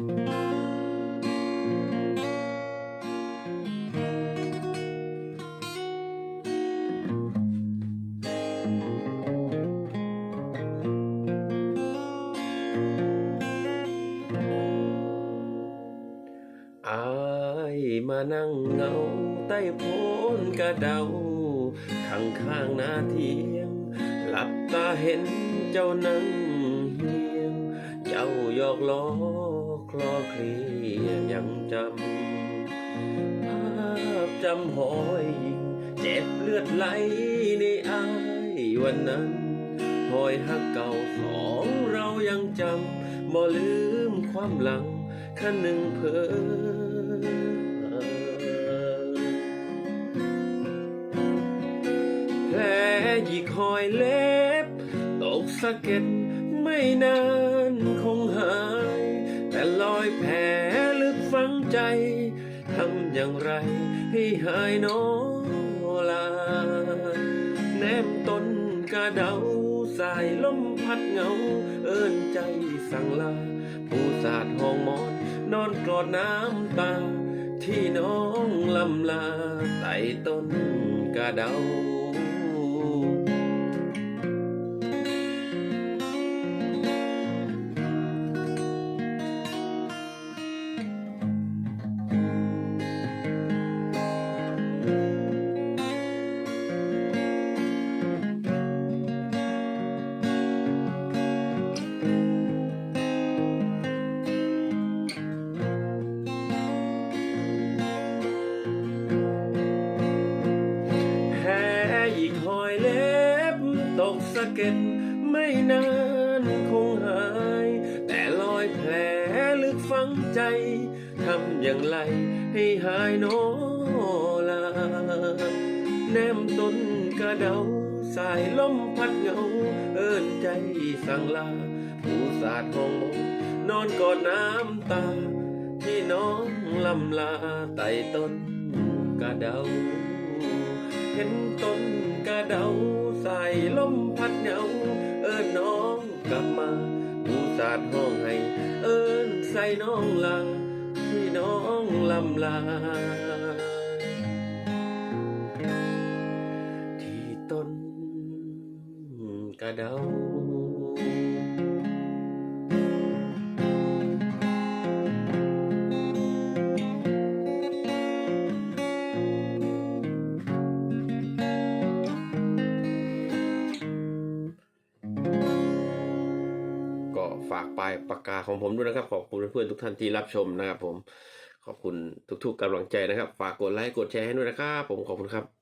อายมานั่งเงาใต้โพนกระเดา ข้างข้างๆนาเทียง หลับตาเห็นเจ้านั่งเฮียง เจ้าหยอกล้อ คลอเคลียยังจำภาพจำหอยยิงเจ็บเลือดไหลในอายวันนั้นหอยหักเก่าสองเรายังจำบ่ลืมความหลังคันหนึ่งเพอแผลหยิกหอยเล็บ ตกสะเก็ดไม่นาน ใจ ทำอย่างไรให้หายหนอลา แนมต้นกระเดาสายลมพัดเหงา เอิ้นใจสั่งลา ผู้สาดห้องมอนนอนกอดน้ำตา ที่น้องลำลาไต่ต้นกระเดา เก็ดไม่นานคงหาย แต่รอยแผลลึกฝังใจ ทำอย่างไรให้หายโนลา แนมต้นกระเดา สายลมพัดเหงา เอิ้นใจสั่งลา ผู้สาดห้องนนอนกอดน้ำตา ที่น้องลำลาไต่ต้นกระเดา เห็นต้นกระเดาใส่ลมพัดเหงาเอิ้ น้องกลับมาผู้สาดห้องให้เอิญใส่น้องลาที่น้องลำลา ที่ต้นกระเดา ฝากปลายปากกาของผมด้วยนะครับ ขอบคุณเพื่อนๆทุกท่านที่รับชมนะครับ ผมขอบคุณทุกๆกำลังใจนะครับ ฝากกดไลค์กดแชร์ให้ด้วยนะครับ ผมขอบคุณครับ